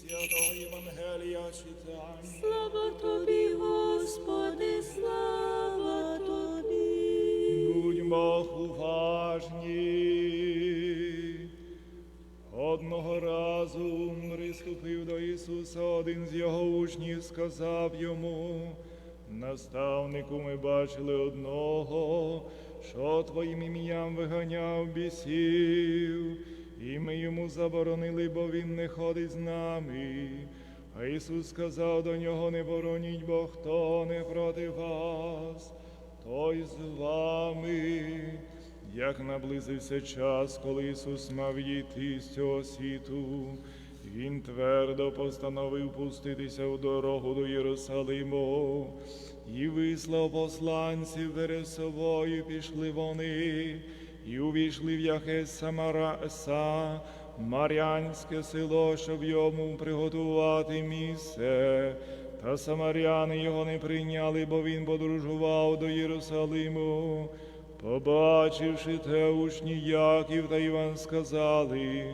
Святого Євангелія читання. Слава тобі, Господи, слава тобі. Будьмо уважні. Одного разу приступив до Ісуса один з його учнів, сказав йому, наставнику, ми бачили одного, що твоїм ім'ям виганяв бісів, і ми йому заборонили, бо він не ходить з нами. А Ісус сказав до нього, не бороніть, бо хто не проти вас, той з вами. Як наблизився час, коли Ісус мав йти з цього світу, Він твердо постановив пуститися в дорогу до Єрусалиму і вислав посланців перед собою, пішли вони, і увійшли в яке Самараса, Мар'янське село, щоб йому приготувати місце. Та самаряни його не прийняли, бо він подорожував до Єрусалиму. Побачивши те учні Яків та Іван сказали,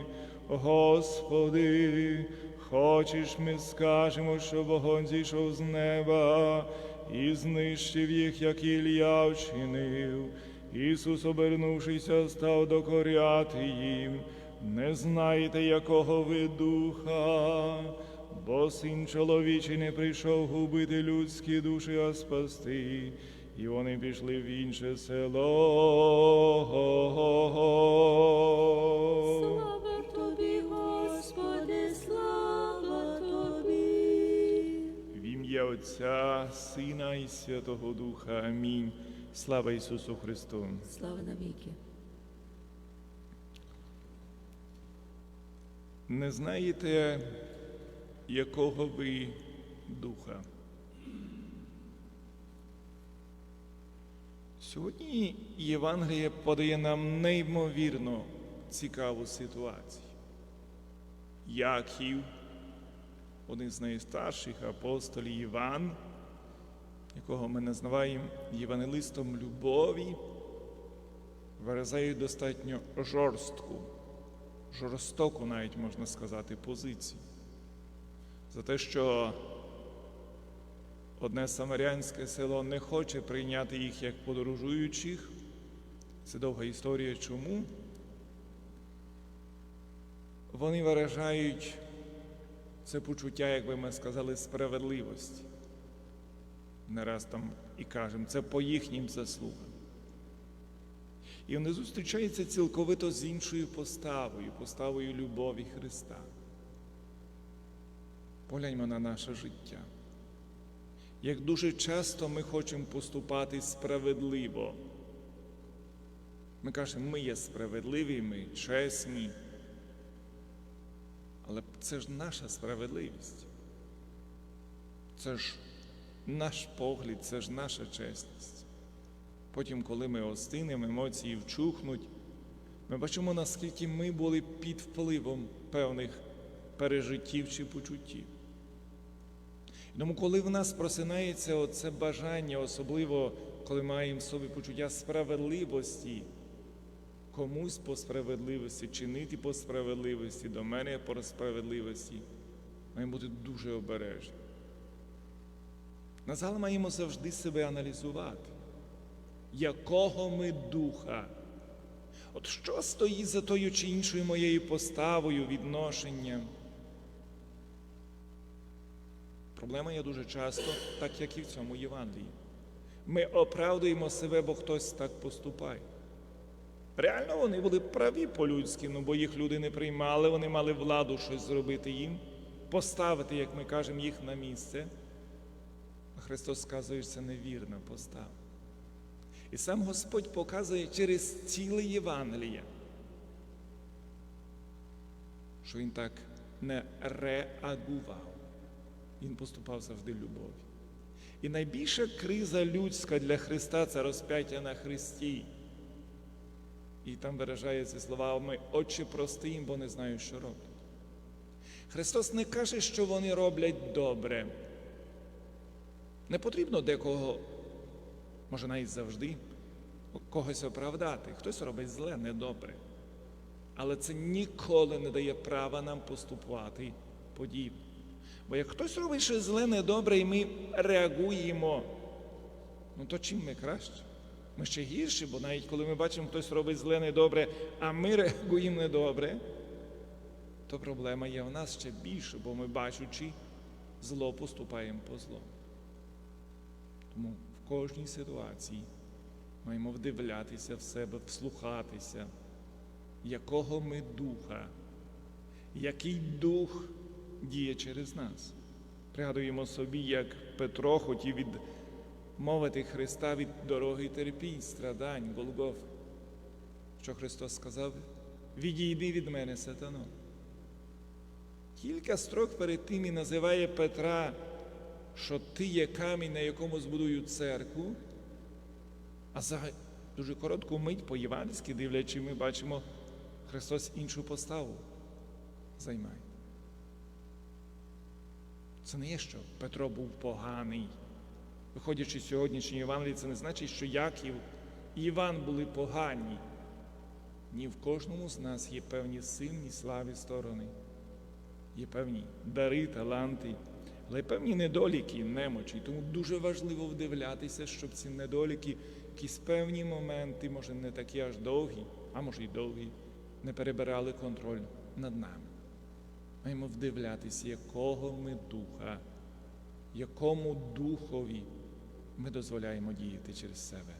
Господи, хочеш ми скажемо, що вогонь зійшов з неба і знищив їх, як Ілля вчинив. Ісус, обернувшися, став докоряти їм. Не знаєте, якого ви духа, бо син чоловічий не прийшов губити людські душі, а спасти. І вони пішли в інше село. Отця, Сина і Святого Духа. Амінь. Слава Ісусу Христу. Слава навіки. Не знаєте, якого ви духа? Сьогодні Євангеліє подає нам неймовірно цікаву ситуацію. Яків, один з найстарших апостолів Іван, якого ми називаємо євангелистом любові, виразає достатньо жорстку, жорстоку, навіть можна сказати, позицію. За те, що одне самарянське село не хоче прийняти їх як подорожуючих. Це довга історія. Чому? Вони виражають це почуття, як би ми сказали, справедливості. Не раз там і кажемо, це по їхнім заслугам. І вони зустрічаються цілковито з іншою поставою, поставою любові Христа. Погляньмо на наше життя. Як дуже часто ми хочемо поступати справедливо. Ми кажемо, ми є справедливі, ми чесні. Але це ж наша справедливість. Це ж наш погляд, це ж наша чесність. Потім, коли ми остинемо, емоції вчухнуть, ми бачимо, наскільки ми були під впливом певних пережиттів чи почуттів. Тому, коли в нас просинається оце бажання, особливо коли маємо в собі почуття справедливості, комусь по справедливості, чинити по справедливості, до мене по справедливості, маємо бути дуже обережні. Назал маємо завжди себе аналізувати, якого ми духа. От що стоїть за тою чи іншою моєю поставою, відношенням? Проблема є дуже часто, так як і в цьому Євангелії. Ми оправдуємо себе, бо хтось так поступає. Реально вони були праві по-людськи, ну бо їх люди не приймали, вони мали владу щось зробити їм, поставити, як ми кажемо, їх на місце. Христос сказує, що це невірна постава. І сам Господь показує через ціле Євангеліє, що Він так не реагував. Він поступав завжди любові. І найбільша криза людська для Христа це розп'яття на Христі. І там виражаються словами Отче, прости їм, бо не знаю, що роблять. Христос не каже, що вони роблять добре. Не потрібно декого, може навіть завжди, когось оправдати. Хтось робить зле, недобре. Але це ніколи не дає права нам поступати подібне. Бо як хтось робить щось зле, недобре, і ми реагуємо, ну то чим ми краще? Ми ще гірші, бо навіть коли ми бачимо, хтось робить зле недобре, а ми реагуємо недобре, то проблема є в нас ще більше, бо ми, бачучи зло, поступаємо по зло. Тому в кожній ситуації маємо вдивлятися в себе, вслухатися, якого ми духа, який дух діє через нас. Пригадуємо собі, як Петро хотів відмовити Христа від дороги терпінь, страдань, Голгоф. Що Христос сказав? Відійди від мене, сатано. Кілька строк перед тим і називає Петра, що ти є камінь, на якому збудують церкву, а за дуже коротку мить по євангельськи дивлячи, ми бачимо, Христос іншу поставу займає. Це не є, що Петро був поганий. Виходячи з сьогоднішньої Євангелії, це не значить, що Яків і Іван були погані. Ні в кожному з нас є певні сильні славі сторони, є певні дари, таланти, але певні недоліки, немочі. Тому дуже важливо вдивлятися, щоб ці недоліки, якісь певні моменти, може не такі аж довгі, а може й довгі, не перебирали контроль над нами. Маємо вдивлятися, якого ми духа, якому духові ми дозволяємо діяти через себе.